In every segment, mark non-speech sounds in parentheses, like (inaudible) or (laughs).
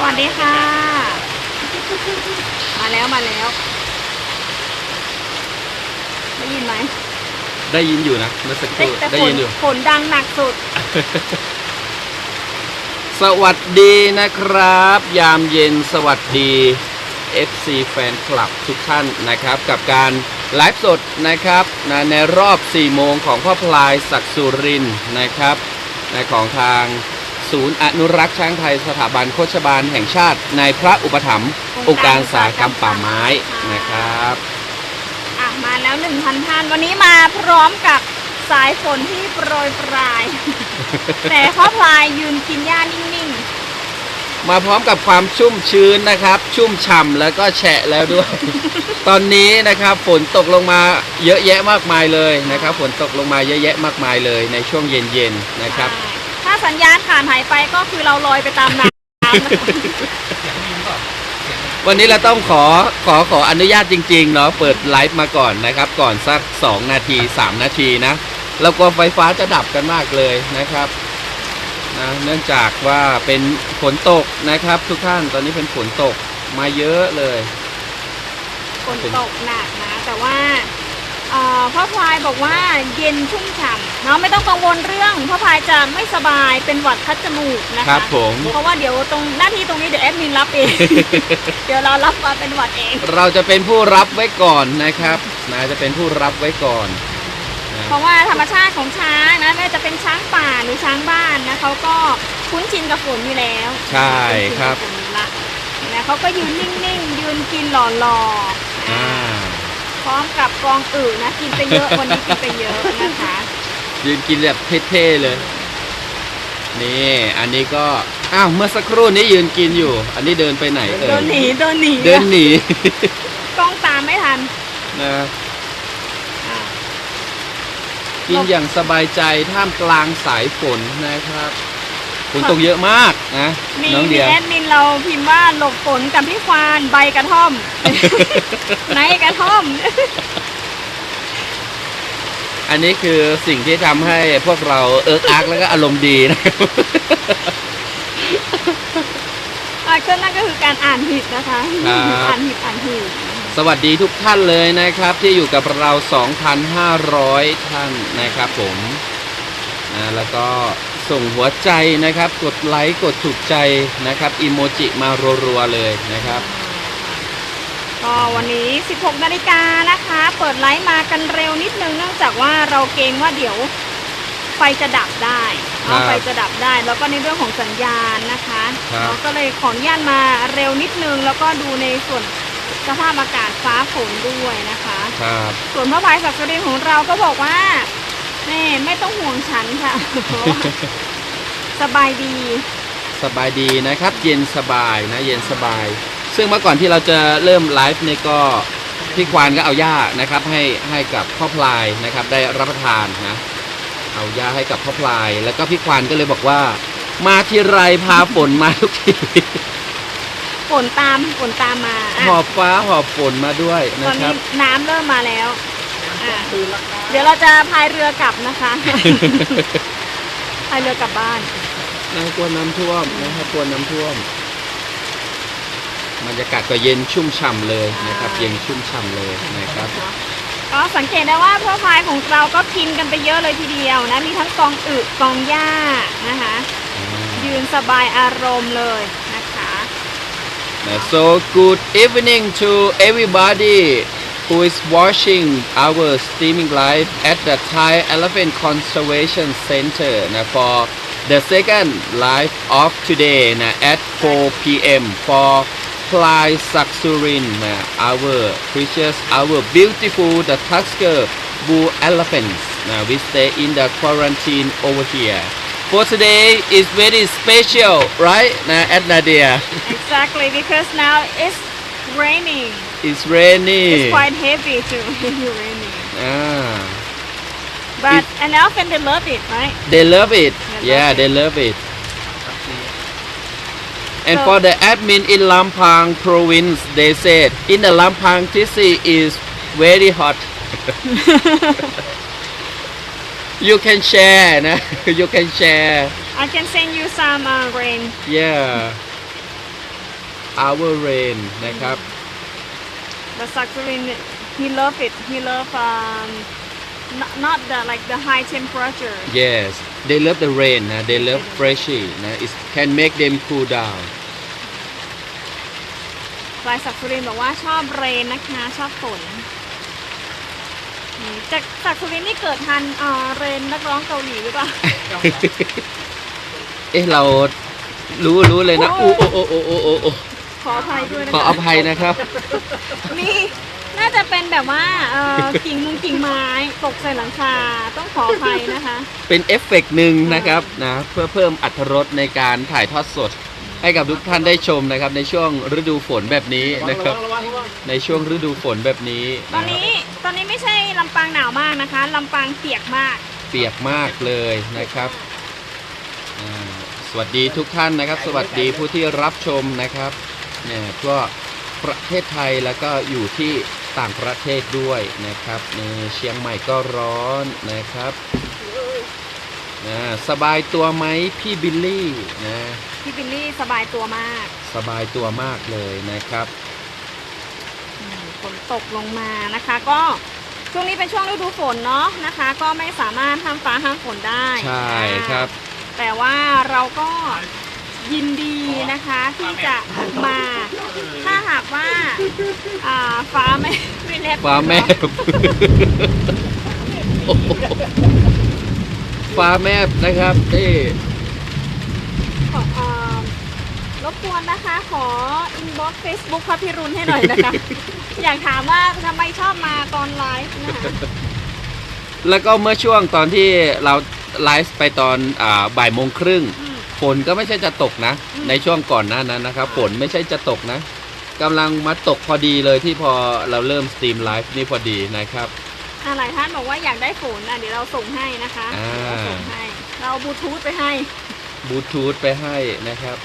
สวัสดีค่ะ มาแล้วมาแล้ว ได้ยินไหมได้ยินอยู่นะเมื่อสักคเอ๊ะรู่แต่ได้ฝนยินอยู่ ฝนดังหนักสุด สวัสดีนะครับ ยามเย็นสวัสดี FC แฟนคลับทุกท่านนะครับ กับการไลฟ์สดนะครับนะในรอบ 4 โมงของพ่อพลายศักดิ์สุรินทร์นะครับในของทาง ศูนย์อนุรักษ์ช้างไทยสถาบันโคชบาลแห่งชาติ ในพระอุปถัมภ์องค์การอุตสาหกรรมป่าไม้นะครับอะมาแล้วหนึ่งพันท่านวันนี้มาพร้อมกับสายฝนที่โปรยปลาย แต่พ่อพลายยืนกินหญ้านิ่งมาพร้อมกับความชุ่มชื้นนะครับ ชุ่มฉ่ำแล้วก็แฉะแล้วด้วย ตอนนี้นะครับฝนตกลงมาเยอะแยะมากมายเลยนะครับ ฝนตกลงมาเยอะแยะมากมายเลยในช่วงเย็นๆๆนะครับใช่ถ้า สัญญาณขาดหายไปก็คือเราลอยไปตามน้ำนะคะวันนี้เราต้องขอขอขออนุญาตจริงๆเนาะเปิดไลฟ์มาก่อนนะครับ ก่อนสัก 2 นาที 3 นาทีนะเรากลัวไฟฟ้าจะดับกันมากเลยนะครับนะเนื่องจากว่าเป็นฝนตกนะครับ ทุกท่านตอนนี้เป็นฝนตกมาเยอะเลยฝนตกหนักนะ แต่ว่า เอ่อพ่อพลายบอกว่าเย็นชุ่มฉ่ำเนาะไม่ต้องกังวลเรื่องพ่อพลายจะไม่สบายเป็นหวัดคัดจมูกนะครัคะบผม เพราะว่าเดี๋ยวตรงหน้าที่ตรงนี้เดี๋ยวแอดมินรับเอง เดี๋ยวเรารับมาเป็นหวัดเอง เราจะเป็นผู้รับไว้ก่อนนะครับนะจะเป็นผู้รับไว้ก่อนนะเพราะว่าธรรมชาติของช้างนะไม่ว่าจะเป็นช้างป่าหรือช้างบ้านนะเขาก็คุ้นชินกับฝนอยู่แล้วใช่ครับ คุ้นชินกับฝนละนะเขาก็ยืนนิ่งๆยืนกินหล่อๆอ่าพ ร้อมกับกองอื่นนะกินไปเยอะวันนี้กินไปเยอะนะคะยืนกินแบบเท่ๆเลย นี่อันนี้ก็อ้าวเมื่อสักครู่นี้ยืนกินอยู่ อันนี้เดินไปไหนเอ่เดินยหนีเดินหนีเดินหนีกล้องตามไม่ทันนะอะ กินอย่างสบายใจท่ามกลางสายฝนนะครับ ฝนตกเยอะมากนะมีน้องมีเดีย แอดมินเราพิมพ์ว่าหลบฝนกับพี่ควานใบกระท่อม ในกระท่อม อันนี้คือสิ่งที่ทำให้พวกเราเอิกอักแล้วก็อารมณ์ดีนะครับ อะก็นั่นก็คือการอ่านผิดนะคะ ครับ อ่านผิดอ่านถูกสวัสดีทุกท่านเลยนะครับ ที่อยู่กับเรา 2,500 ท่านนะครับผมนะแล้วก็ ส่งหัวใจนะครับ กดไลค์กดถูกใจนะครับอิโมจิมารัวๆเลยนะครับก็วันนี้ 16 นาฬิกานะคะ เปิดไลฟ์มากันเร็วนิดนึงเนื่องจากว่าเราเกรงว่าเดี๋ยวไฟจะดับได้ครัเนาะบไฟจะดับได้ แล้วก็ในเรื่องของสัญญาณนะคะครับเราก็เลยขออนุญาตมาเร็วนิดนึง แล้วก็ดูในส่วนสภาพอากาศฟ้าฝนด้วยนะคะครับส่วนพระพายศักดิ์สุรินทร์ของเราก็บอกว่า แม่ไม่ต้องห่วงฉันค่ะเพราะว่าสบายดี สบายดีนะครับ เย็นสบายนะ เย็นสบาย ซึ่งเมื่อก่อนที่เราจะเริ่มไลฟ์เนี่ยก็พี่ควานก็เอาหญ้านะครับ ให้ให้กับพ่อพลายนะครับ ได้รับประทานนะเอาหญ้าให้กับพ่อพลาย แล้วก็พี่ควานก็เลยบอกว่า มาทีไรพาฝนมาทุกทีฝนตามฝนตามมาอะหอบฟ้าหอบฝนมาด้วยตนะอนครันี้บน้ำเริ่มมาแล้วอะ เดี๋ยวเราจะพายเรือกลับนะคะพายเรือกลับบ้านน่ากลัวน้ำท่วมนะครับกลัวน้ำท่วมบรรยากาศก็เย็นชุ่มฉ่ำเลยนะครับ เย็นชุ่มฉ่ำเลยนะครับ ก็สังเกตได้ว่าพ่อพายของเราก็กินกันไปเยอะเลยทีเดียวนะ มีทั้งกองอึกองหญ้านะคะ ยืนสบายอารมณ์เลยนะคะ So good evening to everybody who is watching our streaming live at the Thai Elephant Conservation Center นะ for the second live of today นะ at 4 p.m. for Fly Saksurin นะ our precious our beautiful the Tusker Bull Elephants นะ we stay in the quarantine over here for today is very special right นะ at Nadia exactly because now it's raining It's raining. it's quite heavy too (laughs) heavy raining Ah, but It- an elephant they love it right they love it. They yeah, love they love it. And So- for the admin in Lampang province, they said in the Lampang TC is very hot. you (laughs) can share, nah? (laughs) you can share. I can send you some uh, rain Yeah. our rain นะครับ but Saksurin he love it he love um not, not the like the high temperature yes they love the rain นะ they love freshy นะ it can make them cool down ปลายสักสุรินทร์บอกว่าชอบเรนนะคะชอบฝนอืมจากจากสุรินทร์นี่เกิดทันเอ่อเรนนักร้องเกาหลีหรือเปล่าเอ๊ะเรารู้รู้เลยนะโอ้โอ้โอ้โอ้โอ้โอ้โอ้ขออภัยด้วยนะขอคะอภัยนะครับนี่น่าจะเป็นแบบว่าเอ่อกิ่งมุงกิ่งไม้ตกใส่หลังคาต้องขออภัยนะคะ เป็นเอฟเฟกต์หนึ่งนะครับนะเพื่อเพิ่มอรรถรสในการถ่ายทอดสด ให้กับทุกท่านได้ชมนะครับ ในช่วงฤดูฝนแบบนี้นะครับ ในช่วงฤดูฝนแบบนี้ตอนนี้ตอนนี้ไม่ใช่ลำปางหนาวมากนะคะลำปางเปียกมาก เปียกมากเลยนะครับอ่าสวัสดีทุกท่านนะครับ สวัสดีผู้ที่รับชมนะครับเนี่ยก็ประเทศไทยแล้วก็อยู่ที่ต่างประเทศด้วยนะครับในเชียงใหม่ก็ร้อนนะครับนะสบายตัวไหมพี่บิลลี่นะพี่บิลลี่สบายตัวมาก สบายตัวมากเลยนะครับอืมฝนตกลงมานะคะ ก็ช่วงนี้เป็นช่วงฤดูฝนเนาะนะคะ ก็ไม่สามารถห้ามฟ้าห้ามฝนได้ใช่ครับ แต่ว่าเราก็ ยินดีนะคะที่จะมา ถ้าหากว่าอ่าฟ้าไม่ไม่แลบฟ้าแม่โอ้โหฟ้าแม่นะครับนี่ขออ่ารบกวนนะคะ ขออินบ็อกซ์เฟซบุ๊กพระพิรุณให้หน่อยนะคะ อยากถามว่าทำไมชอบมาตอนไลฟ์นะคะ แล้วก็เมื่อช่วงตอนที่เราไลฟ์ไปตอนอ่าบ่ายโมงครึ่ง อืม ฝนก็ไม่ใช่จะตกนะอืมในช่วงก่อนหน้านั้นนะครับฝนไม่ใช่จะตกนะกำลังมาตกพอดีเลยที่พอเราเริ่มสตรีมไลฟ์นี่พอดีนะครับอ่าหลายท่านบอกว่าอยากได้ฝนอะเดี๋ยวเราส่งให้นะคะอ่าเราส่งให้ เราเอาบลูทูธไปให้บลูทูธไปให้นะครับ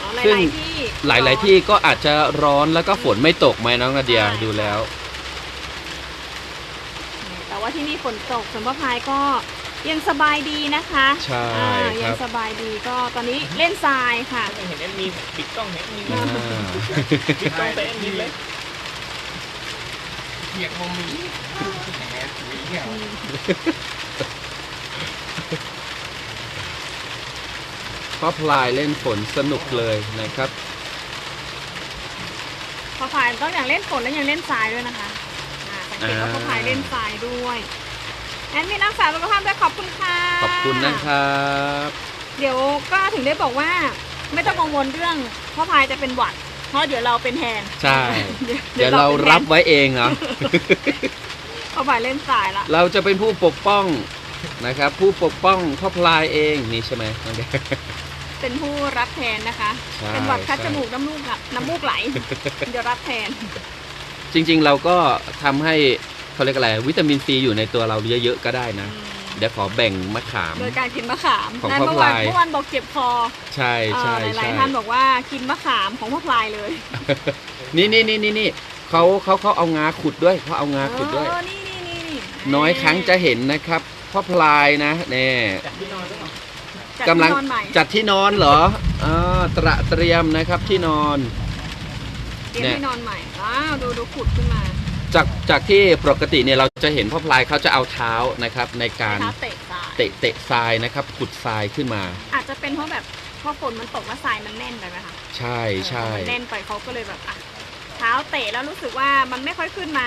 อ๋อหซึ่ง ลายๆที่หลาย ๆ ที่ก็อาจจะร้อนแล้วก็ฝนไม่ตกไหมน้องนาเดียใช่ดูแล้ว แต่ว่าที่นี่ฝนตกสมภพายก็ ยังสบายดีนะคะใช่อ่าคยัรังบสบายดีก็ตอนนี้เล่นทรายค่ะเห็นแอดมินปิดกล้องเห็นแอดมินอ่าปิดกล้องแต่แอดมินเลยเปียกมมีแหมมีเหี้ยพ่อพลายเล่นฝนสนุกเลยนะครับ พอพายต้องอย่างเล่นฝนแล้วยังเล่นทรายด้วยนะคะอ่าสังเกตว่าอ่า พอพายเล่นทรายด้วย แอนมีนักษาสุขภาพด้วยขอบคุณค่ะขอบคุณนะครับ เดี๋ยวก็ถึงได้บอกว่าไม่ต้องกังวลเรื่องพ่อพายจะเป็นหวัด เพราะเดี๋ยวเราเป็นแทนใช่ เดี๋ยวเดี๋ยวเรารับไว้เองเหรอพ่อพายเล่นทรายละเราจะเป็นผู้ปกป้องนะครับ ผู้ปกป้องพ่อพลายเองนี่ใช่ไหมน้องเดียเป็นผู้รับแทนนะคะใช่เป็นหวัดคัดใช่จมูกน้ำมูกอะน้ำมูกไหล เดี๋ยวรับแทน จริงๆเราก็ทำให้ เขาเรียกอะไรวิตามินซีอยู่ในตัวเราเยอะๆก็ได้นะ เดี๋ยวขอแบ่งมะขาม โดยการกินมะขามของนะพ่อเมื่อวานพลายเมื่อวานบอกเจ็บคอใช่ใช่เอ่อหลาใช่ยๆท่านบอกว่ากินมะขามของพ่อพลายเลย นี่นี่นี่นี่นี่เขาเขาเขาเอางาขุดด้วยเขาเอางาขุดด้วยเออนี่นี่นี่นี่น้อยครั้งจะเห็นนะครับพ่อพลายนะเนี่ยจากที่นอนด้วยจัดกำลังที่นอนใหม่จัดที่นอนเหรออ่าตระเตรียมนะครับที่นอนเตรียมเนี่ยที่นอนใหม่อ้าวดูดูขุดขึ้นมา จากจากที่ปกติเนี่ยเราจะเห็นพ่อพลายเขาจะเอาเท้านะครับในการเท้าเตะทรายเตะเตะทรายนะครับขุดทรายขึ้นมา อาจจะเป็นเพราะแบบพอฝนมันตกแล้วทรายมันแน่นไปไหมคะใช่ใช่พอมันแน่นไปเขาก็เลยแบบอะเท้าเตะแล้วรู้สึกว่ามันไม่ค่อยขึ้นมา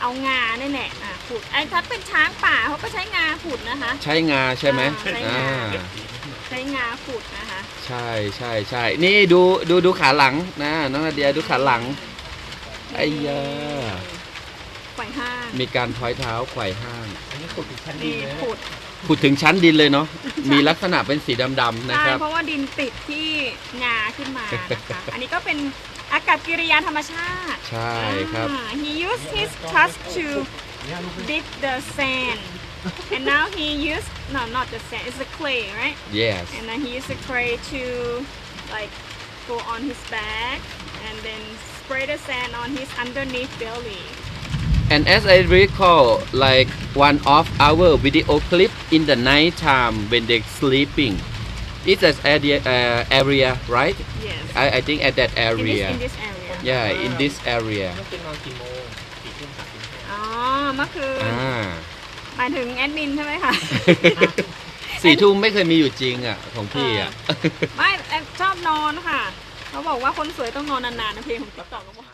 เอางาแน่แน่ๆอะขุดไอ้ถ้าเป็นช้างป่าเขาก็ใช้งาขุดนะคะ ใช้งาใช่ไหมใช้งาอ่าใช้งาขุดนะคะ ใช่ใช่ใช่นี่ดูดูดูขาหลังนะน้องนาเดียดูขาหลัง ไอ้ยาไขว่ห้างมีการท้อยเท้าไขว่ห้าง อันนี้ขุดถึงชั้นดินี่นเลยนะขุดขุดถึงชั้นดินเลยเนาะ มีลักษณะเป็นสีดำๆนะใช่ครับ เพราะว่าดินติดที่งาขึ้นมานะคะ อันนี้ก็เป็นอากับกิริยาธรรมชาติใช่ครับ อ่า he used his tusk to dip the sand and now he used no not the sand it's the clay right yes and then he used the clay to like go on his back and then spray the sand on his underneath belly and as I recall like one of our video clip in the night time when they sleeping It's that area, uh, area, right? yes I, I think at that in this area. in this area Yeah, in this area. เมื่อคืนนอนกี่โมงสี่ทุ่มสามสิบห้า อ๋อเมื่อคืน อ่า หมายถึงแอดมินใช่ไหมคะ (laughs) สี่ทุ่มไม่เคยมีอยู่จริงอะ ของพี่อะ ไม่แอดชอบนอนค่ะ เขาบอกว่าคนสวยต้องนอนนานๆนะเพลงของติ๊กต็อกก็บอก